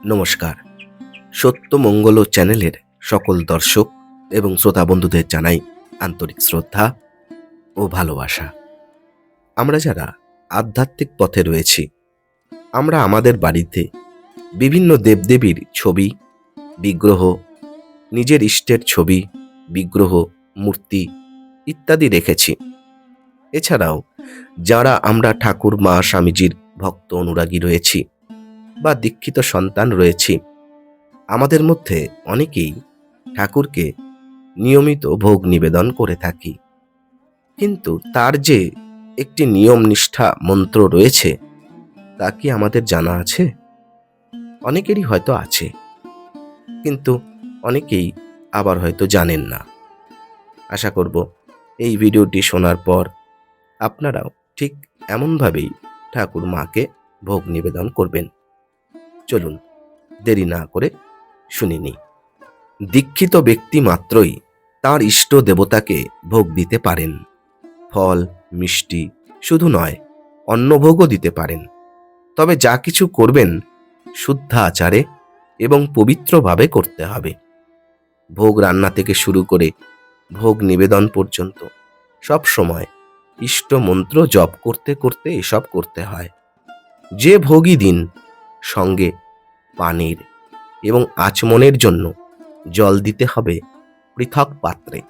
নমস্কার। সত্য মঙ্গল চ্যানেলের সকল দর্শক এবং শ্রোতা বন্ধুদের জানাই আন্তরিক শ্রদ্ধা ও ভালোবাসা। আমরা যারা আধ্যাত্মিক পথে রয়েছি, আমরা আমাদের বাড়িতে বিভিন্ন দেবদেবীর ছবি, বিগ্রহ, নিজের ইষ্টের ছবি, বিগ্রহ, মূর্তি ইত্যাদি রেখেছি। এছাড়াও যারা আমরা ঠাকুর মা স্বামীজির ভক্ত অনুরাগী রয়েছি বা দীক্ষিত সন্তান রয়েছি। আমাদের মধ্যে অনেকেই ঠাকুরকে নিয়মিত ভোগ নিবেদন করে থাকি। কিন্তু তার যে একটি নিয়ম নিষ্ঠা মন্ত্র রয়েছে, তা কি আমাদের জানা আছে? অনেকেরই হয়তো আছে, কিন্তু অনেকেই আবার হয়তো জানেন না। আশা করব এই ভিডিওটি শোনার পর আপনারাও ঠিক এমনভাবেই ঠাকুর মাকে ভোগ নিবেদন করবেন। চলুন, দেরি না করে শুনিনি দীক্ষিত ব্যক্তি মাত্রই তার ইষ্ট দেবতাকে ভোগ দিতে পারেন। ফল, মিষ্টি শুধু নয় অন্নভোগও দিতে পারেন। তবে যা কিছু করবেন, শুদ্ধ আচারে এবং পবিত্রভাবে করতে হবে। ভোগ রান্না থেকে শুরু করে ভোগ নিবেদন পর্যন্ত সব সময় ইষ্ট মন্ত্র জপ করতে করতে এসব করতে হয়। যে ভোগই দিন, সঙ্গে পানির এবং আচমনের জন্য জল দিতে হবে পৃথক পাত্রে।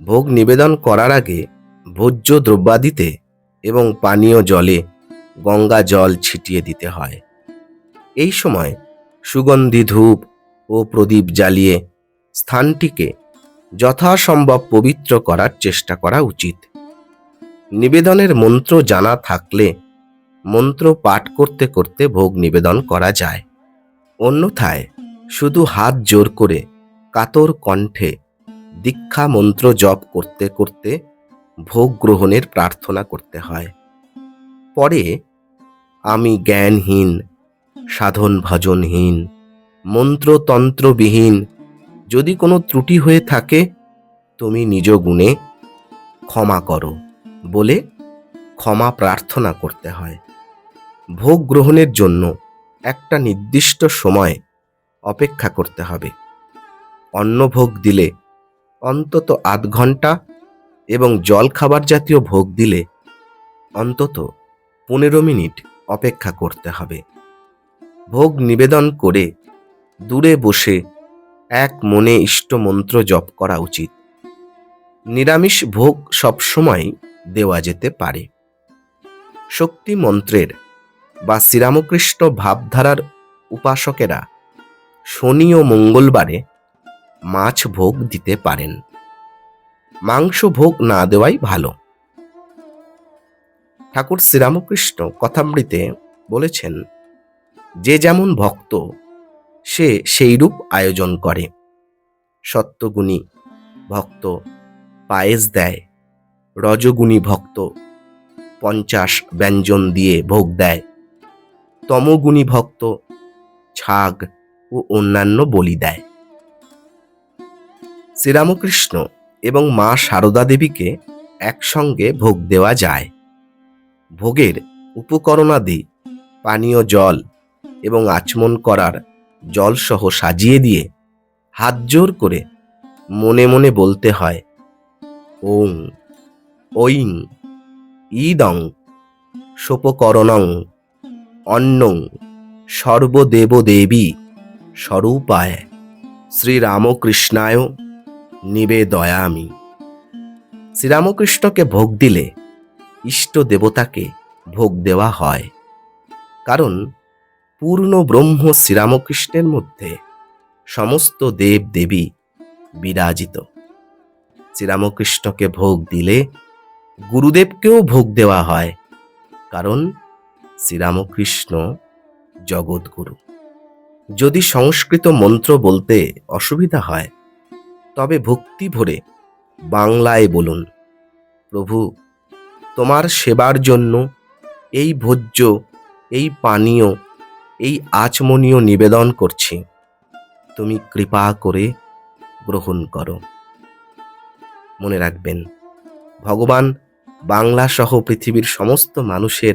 ভোগ নিবেদন করার আগে ভোজ্য দ্রব্যাদিতে এবং পানীয় জলে গঙ্গা জল ছিটিয়ে দিতে হয়। এই সময় সুগন্ধি ধূপ ও প্রদীপ জ্বালিয়ে স্থানটিকে যথাসম্ভব পবিত্র করার চেষ্টা করা উচিত। নিবেদনের মন্ত্র জানা থাকলে মন্ত্র পাঠ করতে করতে ভোগ নিবেদন করা যায়। অন্যথায় শুধু হাত জোর করে কাতর কণ্ঠে দীক্ষা মন্ত্র জপ করতে করতে ভোগ গ্রহণের প্রার্থনা করতে হয়। পরে আমি জ্ঞানহীন, সাধন ভজনহীন, মন্ত্রতন্ত্রবিহীন যদি কোনো ত্রুটি হয়ে থাকে তুমি নিজ গুণে ক্ষমা করো বলে ক্ষমা প্রার্থনা করতে হয়। ভোগ গ্রহণের জন্য একটা নির্দিষ্ট সময় অপেক্ষা করতে হবে। অন্ন ভোগ দিলে অন্তত আধ ঘণ্টা এবং জল খাবার জাতীয় ভোগ দিলে অন্তত পনেরো মিনিট অপেক্ষা করতে হবে। ভোগ নিবেদন করে দূরে বসে এক মনে ইষ্ট মন্ত্র জপ করা উচিত। নিরামিষ ভোগ সবসময় দেওয়া যেতে পারে। শক্তি মন্ত্রের বা শ্রীরামকৃষ্ণ ভাবধারার উপাসকেরা শনি ও মঙ্গলবারে মাছ ভোগ দিতে পারেন। মাংস ভোগ না দেওয়াই ভালো। ঠাকুর শ্রীরামকৃষ্ণ কথামৃতে বলেছেন, যে যেমন ভক্ত, সে সেইরূপ আয়োজন করে। সত্যগুণী ভক্ত পায়েস দেয়, রজগুণী ভক্ত পঞ্চাশ ব্যঞ্জন দিয়ে ভোগ দেয়। তমগুণী ভক্ত, ছাগ ও অন্যান্য বলি দেয়। শ্রীরামকৃষ্ণ এবং মা সারদা দেবীকে একসঙ্গে ভোগ দেওয়া যায়। ভোগের উপকরণাদি, পানীয় জল এবং আচমন করার জলসহ সাজিয়ে দিয়ে হাত জোর করে মনে মনে বলতে হয়, ওং, ঐং ইদং সোপকরণং অন্নং সর্বদেবদেবী স্বরূপায় শ্রীরামকৃষ্ণায় নিবেদয়ামি। শ্রীরামকৃষ্ণকে ভোগ দিলে ইষ্ট দেবতাকে ভোগ দেওয়া হয়। কারণ পূর্ণ ব্রহ্ম শ্রীরামকৃষ্ণের মধ্যে সমস্ত দেব দেবী বিরাজিত। শ্রীরামকৃষ্ণকে ভোগ দিলে গুরুদেবকেও ভোগ দেওয়া হয়। কারণ শ্রীরামকৃষ্ণ জগৎগুরু যদি সংস্কৃত মন্ত্র বলতে অসুবিধা হয়, তবে ভক্তি ভরে বাংলায় বলুন, প্রভু, তোমার সেবার জন্য এই ভোজ্য, এই পানীয়, এই আচমনীয় নিবেদন করছি। তুমি কৃপা করে গ্রহণ করো। মনে রাখবেন, ভগবান বাংলা সহ পৃথিবীর সমস্ত মানুষের